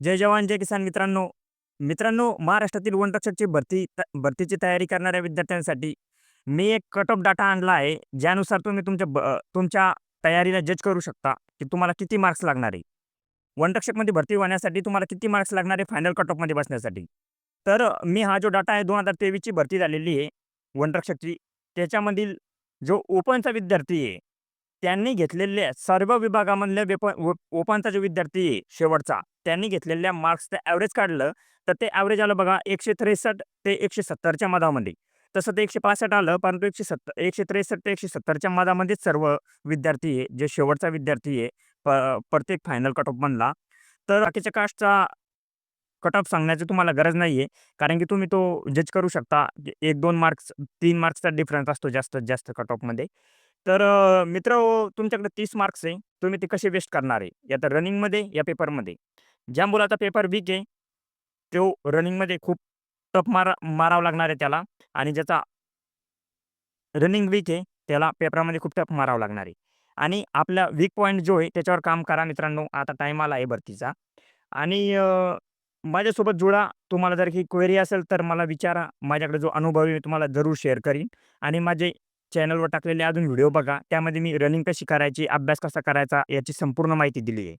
जय जवान जय किसान मित्रांनो. मित्रांनो महाराष्ट्रातील वनरक्षकची भरती भरतीची तयारी करणाऱ्या विद्यार्थ्यांसाठी मी एक कट ऑफ डाटा आणला आहे ज्यानुसार तुम्ही तुमच्या तुमच्या तयारीला जज करू शकता की तुम्हाला किती मार्क्स लागणार आहे. वनरक्षकमध्ये भरती होण्यासाठी तुम्हाला किती मार्क्स लागणार आहे फायनल कट ऑफमध्ये बसण्यासाठी. तर मी हा जो डाटा आहे दोन हजार तेवीसची भरती झालेली आहे वनरक्षकची त्याच्यामधील जो ओपनचा विद्यार्थी आहे त्यांनी घेतलेल्या सर्व विभागामधल्या वेप ओपनचा जो विद्यार्थी आहे शेवटचा त्यांनी घेतलेल्या मार्क्सचं ॲव्हरेज काढलं तर ते ॲव्हरेज आलं बघा एकशे त्रेसष्ट ते एकशे सत्तरच्या मधामध्ये. तसं ते एकशे पासष्ट आलं परंतु एकशे सत्तर एकशे त्रेसष्ट ते एकशे सत्तरच्या मधामध्येच सर्व विद्यार्थी आहे जे शेवटचा विद्यार्थी आहे प प्रत्येक फायनल कट बनला. तर बाकीच्या कास्टचा कट ऑफ सांगण्याची तुम्हाला गरज नाही आहे कारण की तुम्ही तो जज करू शकता. एक दोन मार्क्स तीन मार्क्सचा डिफरन्स असतो जास्तीत जास्त कट ऑफमध्ये तर अ, मित्र तुमच्याकडे तीस मार्क्स आहे. तुम्ही ते कसे वेस्ट करणार आहे? या तर रनिंगमध्ये या पेपरमध्ये ज्या मुलाचा पेपर वीक आहे तो रनिंगमध्ये खूप टफ मारा मारावं लागणार आहे त्याला आणि ज्याचा रनिंग वीक आहे त्याला पेपरामध्ये खूप टफ मारावं लागणार आहे. आणि आपला वीक पॉईंट जो आहे त्याच्यावर काम करा मित्रांनो. आता टाईम आला आहे भरतीचा. आणि अ, माझ्यासोबत जुळा तुम्हाला जर काही क्वेरी असेल तर मला विचारा. माझ्याकडे जो अनुभव आहे मी तुम्हाला जरूर शेअर करीन. आणि माझे चॅनलवर टाकलेले अजून व्हिडिओ बघा. त्यामध्ये मी रनिंग कशी करायची अभ्यास कसा करायचा याची संपूर्ण माहिती दिली आहे.